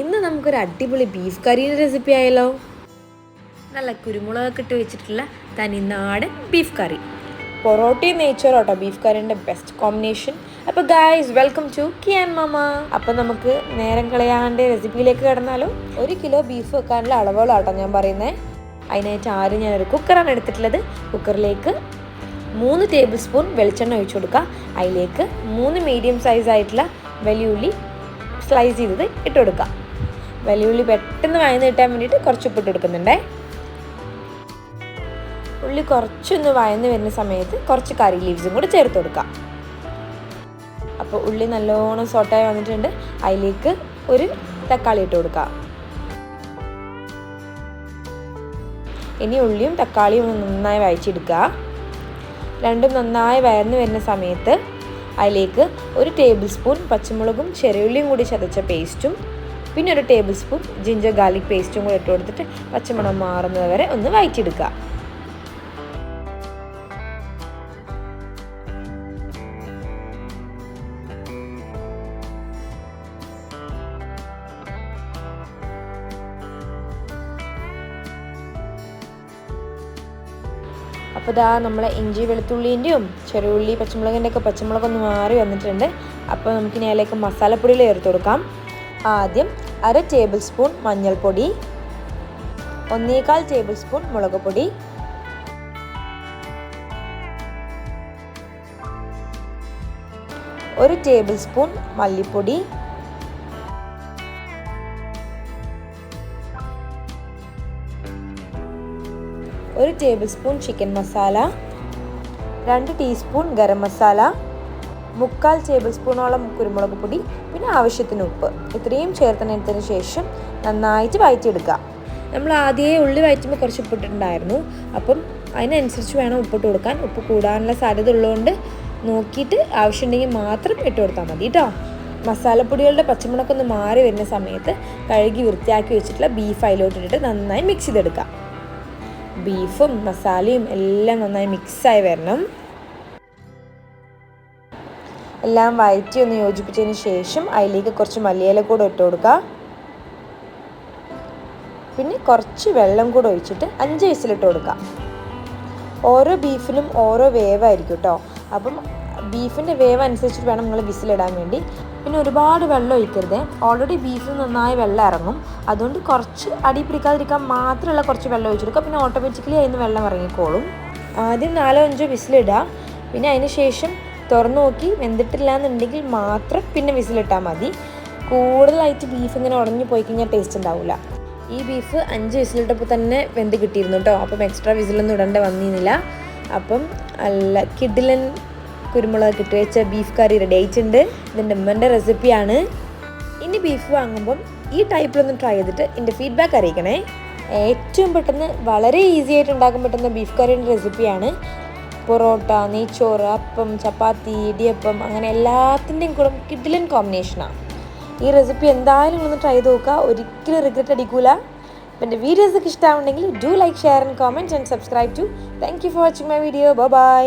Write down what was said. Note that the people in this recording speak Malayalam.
ഇന്ന് നമുക്കൊരു അടിപൊളി ബീഫ് കറീന്റെ റെസിപ്പി ആയല്ലോ. നല്ല കുരുമുളകൊക്കെ ഇട്ട് വെച്ചിട്ടുള്ള തനിനാടൻ ബീഫ് കറി പൊറോട്ടയും നെയ്ച്ചോറും കേട്ടോ ബീഫ് കറീന്റെ ബെസ്റ്റ് കോമ്പിനേഷൻ അപ്പോൾ guys welcome to Kiyan Mama അപ്പോൾ നമുക്ക് നേരം കളയാണ്ട് റെസിപ്പിയിലേക്ക് കിടന്നാലും. ഒരു കിലോ ബീഫ് വെക്കാനുള്ള അളവുകളാട്ടോ ഞാൻ പറയുന്നത് അതിനായിട്ട് ആദ്യം ഞാനൊരു കുക്കറാണ് എടുത്തിട്ടുള്ളത്. കുക്കറിലേക്ക് മൂന്ന് ടേബിൾ സ്പൂൺ വെളിച്ചെണ്ണ ഒഴിച്ചു കൊടുക്കുക. അതിലേക്ക് മൂന്ന് മീഡിയം സൈസ് ആയിട്ടുള്ള വലിയുള്ളി സ്ലൈസ് ചെയ്തത് ഇട്ട് കൊടുക്കുക. വലിയുള്ളി പെട്ടെന്ന് വയന്ന് കിട്ടാൻ വേണ്ടിയിട്ട് കുറച്ച് ഉപ്പിട്ട് കൊടുക്കുന്നുണ്ടേ. ഉള്ളി കുറച്ചൊന്ന് വയന്ന് വരുന്ന സമയത്ത് കുറച്ച് കറി ലീവ്സും കൂടി ചേർത്ത് കൊടുക്കാം. അപ്പോൾ ഉള്ളി നല്ലോണം സോട്ടായി വന്നിട്ടുണ്ട്. അതിലേക്ക് ഒരു തക്കാളി ഇട്ട് കൊടുക്കാം. ഇനി ഉള്ളിയും തക്കാളിയും നന്നായി വഴച്ചെടുക്കുക. രണ്ടും നന്നായി വയർന്ന് വരുന്ന സമയത്ത് അതിലേക്ക് ഒരു ടേബിൾ സ്പൂൺ പച്ചമുളകും ചെറിയുള്ളിയും കൂടി ചതച്ച പേസ്റ്റും പിന്നെ ഒരു ടേബിൾ സ്പൂൺ ജിഞ്ചർ ഗാർലിക് പേസ്റ്റും കൂടി ഇട്ട് കൊടുത്തിട്ട് പച്ചമണം മാറുന്നത് വരെ ഒന്ന് വഴറ്റിയെടുക്കുക അപ്പോൾ ഇതാ നമ്മളെ ഇഞ്ചി വെളുത്തുള്ളീന്റെയും ചെറുള്ളി പച്ചമുളകിന്റെ ഒക്കെ പച്ചമുളകൊന്ന് മാറി വന്നിട്ടുണ്ട്. അപ്പോൾ നമുക്കിനി അതിലേക്ക് മസാലപ്പൊടികൾ ചേർത്ത് കൊടുക്കാം. ആദ്യം അര ടേബിൾ സ്പൂൺ മഞ്ഞൾപ്പൊടി ഒന്നേകാൽ ടേബിൾ സ്പൂൺ മുളക് പൊടി ഒരു ടേബിൾ സ്പൂൺ മല്ലിപ്പൊടി ഒരു ടേബിൾ സ്പൂൺ ചിക്കൻ മസാല രണ്ട് ടീസ്പൂൺ ഗരം മസാല മുക്കാൽ ടേബിൾ സ്പൂണോളം കുരുമുളക് പൊടി പിന്നെ ആവശ്യത്തിന് ഉപ്പ്. ഇത്രയും ചേർത്തണത്തിന് ശേഷം നന്നായിട്ട് വഴറ്റിയെടുക്കുക നമ്മൾ ആദ്യമേ ഉള്ളി വഴറ്റുമ്പോൾ കുറച്ച് ഉപ്പിട്ടിട്ടുണ്ടായിരുന്നു. അപ്പം അതിനനുസരിച്ച് വേണം ഉപ്പിട്ട് കൊടുക്കാൻ. ഉപ്പ് കൂടാനുള്ള സാധ്യത ഉള്ളതുകൊണ്ട് നോക്കിയിട്ട് ആവശ്യമുണ്ടെങ്കിൽ മാത്രം ഇട്ട് കൊടുത്താൽ മതി കേട്ടോ. മസാലപ്പൊടികളുടെ പച്ചമുളകൊന്ന് മാറി വരുന്ന സമയത്ത് കഴുകി വൃത്തിയാക്കി വെച്ചിട്ടുള്ള ബീഫ് അതിലോട്ടിട്ടിട്ട് നന്നായി മിക്സ് ചെയ്തെടുക്കാം. ബീഫും മസാലയും എല്ലാം നന്നായി മിക്സായി വരണം. എല്ലാം വയറ്റി ഒന്ന് യോജിപ്പിച്ചതിന് ശേഷം അതിലേക്ക് കുറച്ച് മല്ലിയില കൂടെ ഇട്ട് കൊടുക്കുക. പിന്നെ കുറച്ച് വെള്ളം കൂടെ ഒഴിച്ചിട്ട് അഞ്ച് വയസ്സിലിട്ട് കൊടുക്കുക. ഓരോ ബീഫിനും ഓരോ വേവായിരിക്കും കേട്ടോ അപ്പം ബീഫിന്റെ വേവ് അനുസരിച്ചിട്ട് വേണം നിങ്ങൾ വിസിലിടാൻ വേണ്ടി. പിന്നെ ഒരുപാട് വെള്ളം ഒഴിക്കരുത്. ഓൾറെഡി ബീഫിൽ നന്നായി വെള്ളം ഇറങ്ങും. അതുകൊണ്ട് കുറച്ച് അടി പിടിക്കാതിരിക്കാൻ മാത്രമുള്ള കുറച്ച് വെള്ളം ഒഴിച്ചെടുക്കുക പിന്നെ ഓട്ടോമാറ്റിക്കലി അതിന് വെള്ളം ഇറങ്ങിക്കോളും. ആദ്യം നാലോ അഞ്ചോ വിസിലിടുക പിന്നെ അതിന് ശേഷം തുറന്നു നോക്കി വെന്തിട്ടില്ല എന്നുണ്ടെങ്കിൽ മാത്രം പിന്നെ വിസിലിട്ടാൽ മതി. കൂടുതലായിട്ട് ബീഫ് ഇങ്ങനെ ഉടഞ്ഞു പോയി കഴിഞ്ഞാൽ ടേസ്റ്റ് ഉണ്ടാവില്ല ഈ ബീഫ് അഞ്ച് വിസിലിട്ടപ്പോൾ തന്നെ വെന്ത് കിട്ടിയിരുന്നു കേട്ടോ അപ്പം എക്സ്ട്രാ വിസിലൊന്നും ഇടേണ്ട വന്നിരുന്നില്ല അപ്പം അല്ല കിഡിലൻ കുരുമുളക് കിട്ടി. വെച്ച ബീഫ് കറി റെഡി ആയിട്ടുണ്ട്. ഇതിന്റെ ഉമ്മന്റെ റെസിപ്പിയാണ് ഇനി ബീഫ് വാങ്ങുമ്പം ഈ ടൈപ്പിലൊന്ന് ട്രൈ ചെയ്തിട്ട് എന്റെ ഫീഡ്ബാക്ക് അറിയിക്കണേ. ഏറ്റവും പെട്ടെന്ന് വളരെ ഈസി ആയിട്ട് ഉണ്ടാക്കാൻ പറ്റുന്ന ബീഫ് കറിയുടെ റെസിപ്പിയാണ് പൊറോട്ട നെയ്ച്ചോറ് അപ്പം ചപ്പാത്തി ഇടിയപ്പം അങ്ങനെ എല്ലാത്തിന്റെയും കൂടെ കിഡിലൻ കോമ്പിനേഷനാണ് ഈ റെസിപ്പി എന്തായാലും ഒന്ന് ട്രൈ ചെയ്ത് നോക്കുക. ഒരിക്കലും റിഗ്രറ്റ് അടിക്കൂല. അപ്പം എന്റെ വീഡിയോസൊക്കെ ഇഷ്ടമാവുണ്ടെങ്കിൽ do like share and comment and subscribe to thank you for watching my video bye